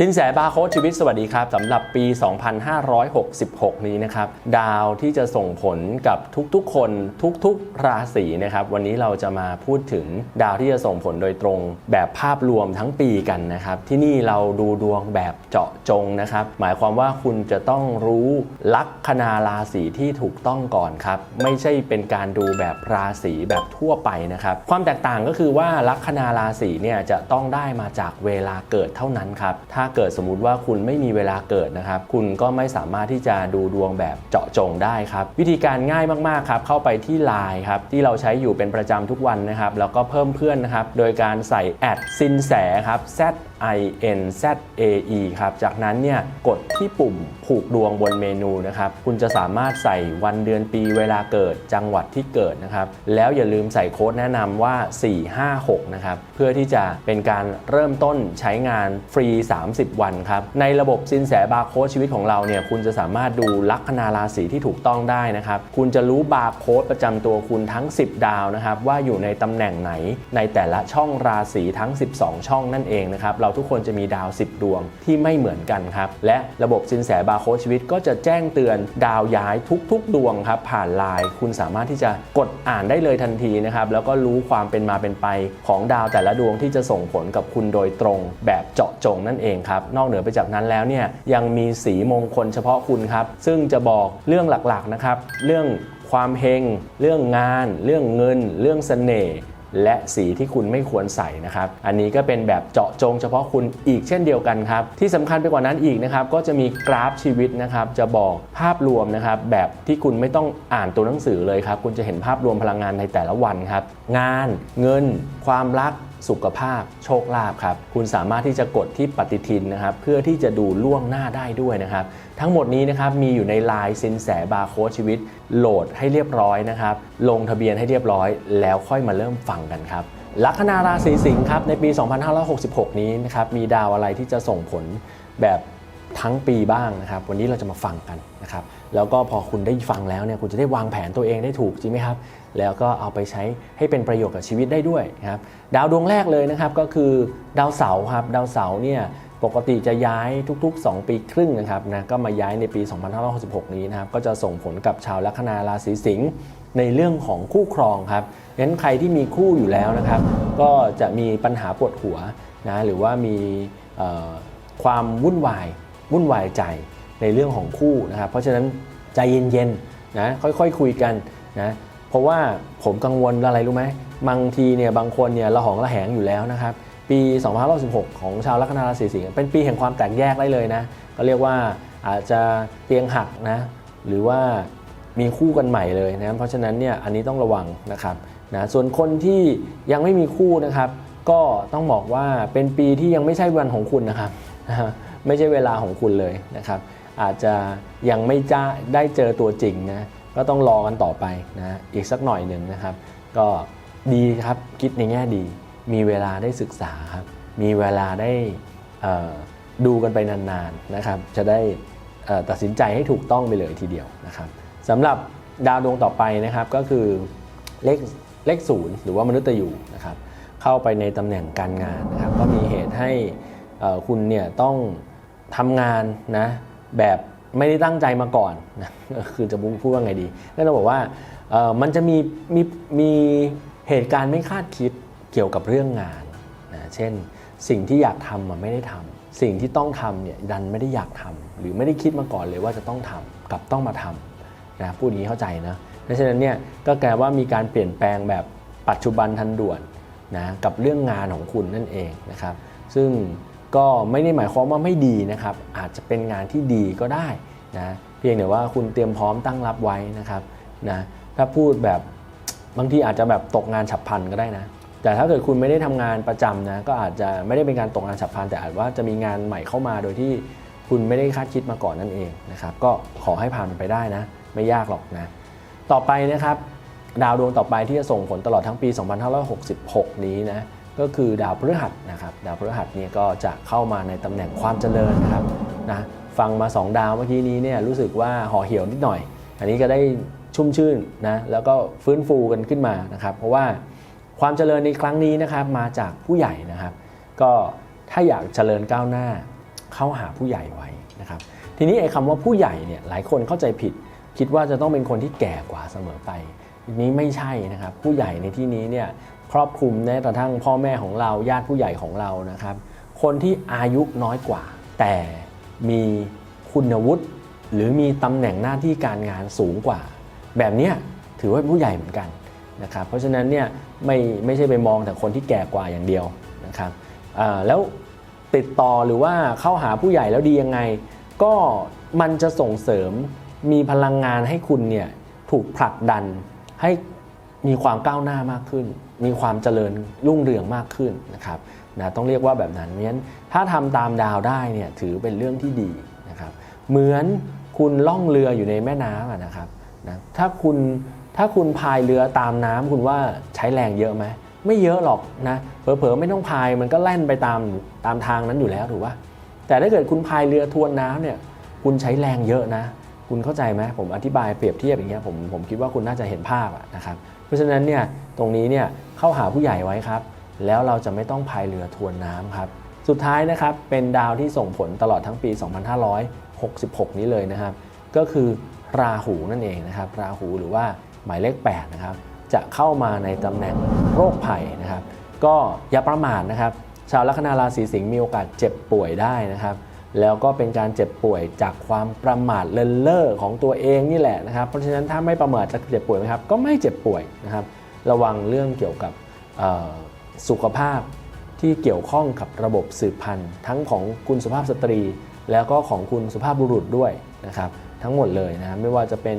สินแสบาร์โค้ดชีวิตสวัสดีครับสำหรับปี 2566 นี้นะครับ ดาวที่จะส่งผลกับทุกๆ คนทุกๆ ราศีนะครับ วันนี้เราจะมาพูดถึงดาวที่จะส่งผลโดยตรงแบบภาพรวมทั้งปีกันนะครับ ที่นี่เราดูดวงแบบเจาะจงนะครับ หมายความว่าคุณจะต้องรู้ลัคนาราศีที่ถูกต้องก่อนครับ ไม่ใช่เป็นการดูแบบราศีแบบทั่วไปนะครับ ความแตกต่างก็คือว่าลัคนาราศีเนี่ยจะต้องได้มาจากเวลาเกิดเท่านั้นครับถ้าเกิดสมมุติว่าคุณไม่มีเวลาเกิดนะครับ คุณก็ไม่สามารถที่จะดูดวงแบบเจาะจงได้ครับ วิธีการง่ายมากๆครับ เข้าไปที่ Line ครับ ที่เราใช้อยู่เป็นประจำทุกวันนะครับ แล้วก็เพิ่มเพื่อนนะครับ โดยการใส่แอดซินแสครับ Z I N Z A E ครับ จากนั้นเนี่ยกดที่ปุ่มผูกดวงบนเมนูนะครับ คุณจะสามารถใส่วันเดือนปีเวลาเกิดจังหวัดที่เกิดนะครับ แล้วอย่าลืมใส่โค้ดแนะนำว่า 456 นะครับ เพื่อที่จะเป็นการเริ่มต้นใช้งานฟรี 30 วันครับ ในระบบสินแสบาร์โค้ดชีวิตของเราเนี่ยคุณจะสามารถดูลัคนาราศีที่ถูกต้องได้นะครับ คุณจะรู้บาร์โค้ดประจำตัวคุณทั้ง 10 ดาวนะครับว่าอยู่ในตำแหน่งไหนในแต่ละช่องราศีทั้ง 12 ช่องนั่นเองนะครับเราทุกคนจะมีดาว 10 ดวงที่ไม่เหมือนกันครับ และระบบสินแสบาร์โค้ดชีวิตก็จะแจ้งเตือนดาวย้ายทุก ๆ ดวงครับผ่านไลน์คุณสามารถที่จะกดอ่านได้เลยทันทีนะครับแล้วก็รู้ความเป็นมาเป็นไปของดาวแต่ละดวงที่จะส่งผลกับคุณโดยตรงแบบเจาะจงนั่นเองครับนอกเหนือไปจากนั้นแล้วเนี่ยยังมีสีมงคลเฉพาะคุณครับซึ่งจะบอกเรื่องหลักๆนะครับเรื่องความเฮง เรื่องงาน เรื่องเงิน เรื่องเสน่ห์ และสีที่คุณไม่ควรใส่นะครับ อันนี้ก็เป็นแบบเจาะจงเฉพาะคุณอีกเช่นเดียวกันครับ ที่สำคัญไปกว่านั้นอีกนะครับ ก็จะมีกราฟชีวิตนะครับ จะบอกภาพรวมนะครับ แบบที่คุณไม่ต้องอ่านตัวหนังสือเลยครับ คุณจะเห็นภาพรวมพลังงานในแต่ละวันครับ งาน เงิน ความรัก สุขภาพ โชคลาภครับคุณสามารถที่จะกดที่ปฏิทินนะครับเพื่อที่จะดูล่วงหน้าได้ด้วยนะครับทั้งหมดนี้นะครับมีอยู่ในลายสินแสบาร์โค้ดชีวิต โหลดให้เรียบร้อยนะครับลงทะเบียนให้เรียบร้อย แล้วค่อยมาเริ่มฟังกันครับลัคนาราศีสิงห์ครับในปี 2566 นี้นะครับมีดาวอะไรที่จะส่งผลแบบ ทั้งปีบ้างนะครับ วันนี้เราจะมาฟังกันนะครับ แล้วก็พอคุณได้ฟังแล้วเนี่ยคุณจะได้วางแผนตัวเองได้ถูกจริงไหมครับ แล้วก็เอาไปใช้ให้เป็นประโยชน์กับชีวิตได้ด้วยนะครับ ดาวดวงแรกเลยนะครับก็คือดาวเสาร์ครับดาวเสาร์เนี่ยปกติจะย้ายทุก ๆ 2 ปีครึ่งนะครับนะก็มาย้ายในปี 2566 นี้นะครับก็จะส่งผลกับชาวลัคนาราศีสิงห์ในเรื่องของคู่ครองครับงั้นใครที่มีคู่อยู่แล้วนะครับ ก็จะมีปัญหาปวดหัวนะหรือว่ามีความวุ่นวาย วุ่นวายใจในเรื่องของคู่นะครับเพราะฉะนั้นใจเย็นๆนะค่อยๆคคุยกันนะเพราะว่าผมกังวลอะไรรู้ไหมบางทีเนี่ยบางคนเนี่ยระหองระแหงอยู่แล้วนะครับปี2516 ของชาวลัคนาราศีสิงห์เป็นปีแห่งความแตกแยกได้เลยนะก็เรียกว่าอาจจะเตียงหักนะหรือว่ามีคู่กันใหม่เลยนะเพราะฉะนั้นเนี่ยอันนี้ต้องระวังนะครับนะส่วนคนที่ยังไม่มีคู่นะครับ ก็ต้องบอกว่าเป็นปีที่ยังไม่ใช่วันของคุณนะครับนะ ไม่ใช่เวลาของคุณเลยนะครับ อาจจะยังไม่จ้าได้เจอตัวจริงนะก็ต้องรอกันต่อไปนะอีกสักหน่อยหนึ่งนะครับ ก็ดีครับคิดในแง่ดี มีเวลาได้ศึกษาครับมีเวลาได้ดูกันไปนานๆนะครับ จะได้ตัดสินใจให้ถูกต้องไปเลยทีเดียวนะครับสำหรับดาวดวงต่อไปนะครับก็คือเลขเลขศูนย์หรือว่ามนุษย์ยูนะครับเข้าไปในตำแหน่งการงานนะครับก็มีเหตุให้คุณเนี่ยต้อง ทำงานนะแบบไม่ได้ตั้งใจมาก่อนนะคือจะพูดว่าไงดีนั่นเราบอกว่ามันจะมีมีมีเหตุการณ์ไม่คาดคิดเกี่ยวกับเรื่องงานนะเช่น สิ่งที่อยากทำอะไม่ได้ทำสิ่งที่ต้องทำเนี่ยดันไม่ได้อยากทำหรือไม่ได้คิดมาก่อนเลยว่าจะต้องทำกับต้องมาทำนะพูดอย่างนี้เข้าใจนะเพราะฉะนั้นเนี่ยก็แปลว่ามีการเปลี่ยนแปลงแบบปัจจุบันทันด่วนนะกับเรื่องงานของคุณนั่นเองนะครับ ซึ่ง ก็ไม่ได้หมายความว่าไม่ดีนะครับ อาจจะเป็นงานที่ดีก็ได้นะเพียงแต่ว่าคุณเตรียมพร้อมตั้งรับไว้นะครับนะถ้าพูดแบบบางทีอาจจะแบบตกงานฉับพลันก็ได้นะแต่ถ้าเกิดคุณไม่ได้ทำงานประจำนะก็อาจจะไม่ได้เป็นการตกงานฉับพลันแต่อาจว่าจะมีงานใหม่เข้ามาโดยที่คุณไม่ได้คาดคิดมาก่อนนั่นเองนะครับก็ขอให้ผ่านไปได้นะ ไม่ยากหรอกนะต่อไปนะครับ ดาวดวงต่อไปที่จะส่งผลตลอดทั้งปี 2566 นี้นะ ก็คือดาวพฤหัสนะครับดาวพฤหัสเนี่ยก็จะเข้ามาในตำแหน่งความเจริญนะครับนะฟังมา 2 ดาวเมื่อกี้นี้เนี่ยรู้สึกว่าห่อเหี่ยวนิดหน่อย อันนี้ก็ได้ชุ่มชื่นนะแล้วก็ฟื้นฟูกันขึ้นมานะครับเพราะว่าความเจริญในครั้งนี้นะครับมาจากผู้ใหญ่นะครับ ก็ถ้าอยากเจริญก้าวหน้าเข้าหาผู้ใหญ่ไว้นะครับทีนี้ไอ้คำว่าผู้ใหญ่เนี่ยหลายคนเข้าใจผิด คิดว่าจะต้องเป็นคนที่แก่กว่าเสมอไปนี้ไม่ใช่นะครับ ผู้ใหญ่ในที่นี้เนี่ย ครอบคลุมแม้กระทั่งพ่อแม่ของเราญาติผู้ใหญ่ของเรานะครับ คนที่อายุน้อยกว่า แต่มีคุณวุฒิหรือมีตำแหน่งหน้าที่การงานสูงกว่า แบบนี้ถือว่าผู้ใหญ่เหมือนกันนะครับเพราะฉะนั้นเนี่ยไม่ไม่ใช่ไปมองแต่คนที่แก่กว่าอย่างเดียวนะครับแล้วติดต่อหรือว่าเข้าหาผู้ใหญ่แล้วดียังไง ก็มันจะส่งเสริมมีพลังงานให้คุณเนี่ยถูกผลักดันให้มีความก้าวหน้ามากขึ้น มีความเจริญรุ่งเรืองมากขึ้นนะครับนะต้องเรียกว่าแบบนั้นเพราะฉะนั้นถ้าทำตามดาวได้เนี่ยถือเป็นเรื่องที่ดีนะครับเหมือนคุณล่องเรืออยู่ในแม่น้ำนะครับนะถ้าคุณถ้าคุณพายเรือตามน้ำคุณว่าใช้แรงเยอะไหมไม่เยอะหรอกนะเผลอๆไม่ต้องพายมันก็แล่นไปตามตามทางนั้นอยู่แล้วถูกปะแต่ถ้าเกิดคุณพายเรือทวนน้ำเนี่ยคุณใช้แรงเยอะนะ คุณเข้าใจไหมผมอธิบายเปรียบเทียบอย่างเงี้ยผมผมคิดว่าคุณน่าจะเห็นภาพนะครับ เพราะฉะนั้นเนี่ยตรงนี้เนี่ย เข้าหาผู้ใหญ่ไว้ครับ แล้วเราจะไม่ต้องพายเรือทวนน้ำครับ สุดท้ายนะครับเป็นดาวที่ส่งผลตลอดทั้งปี 2566 นี้เลยนะครับ ก็คือราหูนั่นเองนะครับ ราหูหรือว่าหมายเลข 8 นะครับ จะเข้ามาในตำแหน่งโรคภัยนะครับ ก็อย่าประมาทนะครับ ชาวลัคนาราศีสิงห์มีโอกาสเจ็บป่วยได้นะครับแล้วก็เป็นการเจ็บป่วยจากความประมาทเลินเล่อของตัวเองนี่แหละนะครับ เพราะฉะนั้นถ้าไม่ประมาทจะเจ็บป่วยไหมครับ ก็ไม่เจ็บป่วยนะครับ ระวังเรื่องเกี่ยวกับสุขภาพที่เกี่ยวข้องกับระบบสืบพันธุ์ ทั้งของคุณสุภาพสตรี แล้วก็ของคุณสุภาพบุรุษด้วยนะครับ ทั้งหมดเลยนะไม่ว่าจะเป็น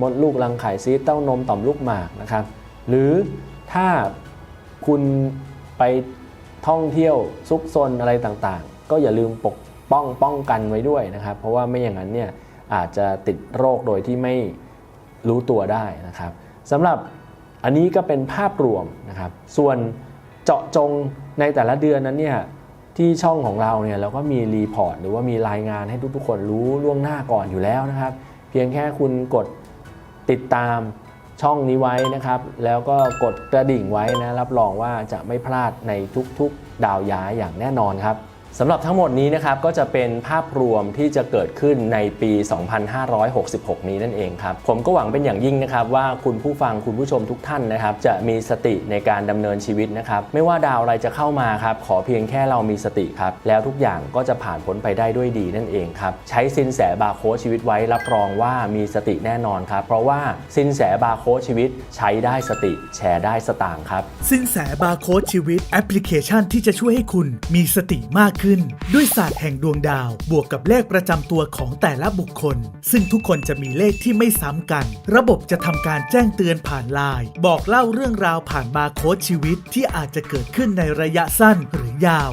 มดลูกรังไข่ซีสเต้านมต่อมลูกหมากนะครับ หรือถ้าคุณไปท่องเที่ยวซุกซนอะไรต่างๆ ก็อย่าลืมปกป้องป้องกันไว้ด้วยนะครับ เพราะว่าไม่อย่างนั้นเนี่ยอาจจะติดโรคโดยที่ไม่รู้ตัวได้นะครับสำหรับ อันนี้ก็เป็นภาพรวมนะครับ ส่วนเจาะจงในแต่ละเดือนนั้นเนี่ยที่ช่องของเราเนี่ยเราก็มีรีพอร์ตหรือว่ามีรายงานให้ทุกๆคนรู้ล่วงหน้าก่อนอยู่แล้วนะครับ เพียงแค่คุณกดติดตามช่องนี้ไว้นะครับ แล้วก็กดกระดิ่งไว้นะรับรองว่าจะไม่พลาดในทุกๆดาวย้ายอย่างแน่นอนครับ สำหรับทั้งหมดนี้นะครับก็จะเป็นภาพรวมที่จะเกิดขึ้นในปี 2566 นี้นั่นเองครับ ผมก็หวังเป็นอย่างยิ่งนะครับว่าคุณผู้ฟังคุณผู้ชมทุกท่านนะครับจะมีสติในการดำเนินชีวิตนะครับไม่ว่าดาวอะไรจะเข้ามาครับขอเพียงแค่เรามีสติครับแล้วทุกอย่างก็จะผ่านพ้นไปได้ด้วยดีนั่นเองครับใช้สินแสบาร์โค้ดชีวิตไว้รับรองว่ามีสติแน่นอนครับเพราะว่าสินแสบาร์โค้ดชีวิต ใช้ได้สติแชร์ได้สตางค์ครับสินแสบาร์โค้ดชีวิตแอปพลิเคชันที่จะช่วยให้คุณมีสติมากขึ้นด้วยศาสตร์แห่งดวงดาว บวกกับเลขประจำตัวของแต่ละบุคคล ซึ่งทุกคนจะมีเลขที่ไม่ซ้ำกัน ระบบจะทำการแจ้งเตือนผ่านไลน์บอกเล่าเรื่องราวผ่านบาร์โค้ดชีวิตที่อาจจะเกิดขึ้นในระยะสั้นหรือยาว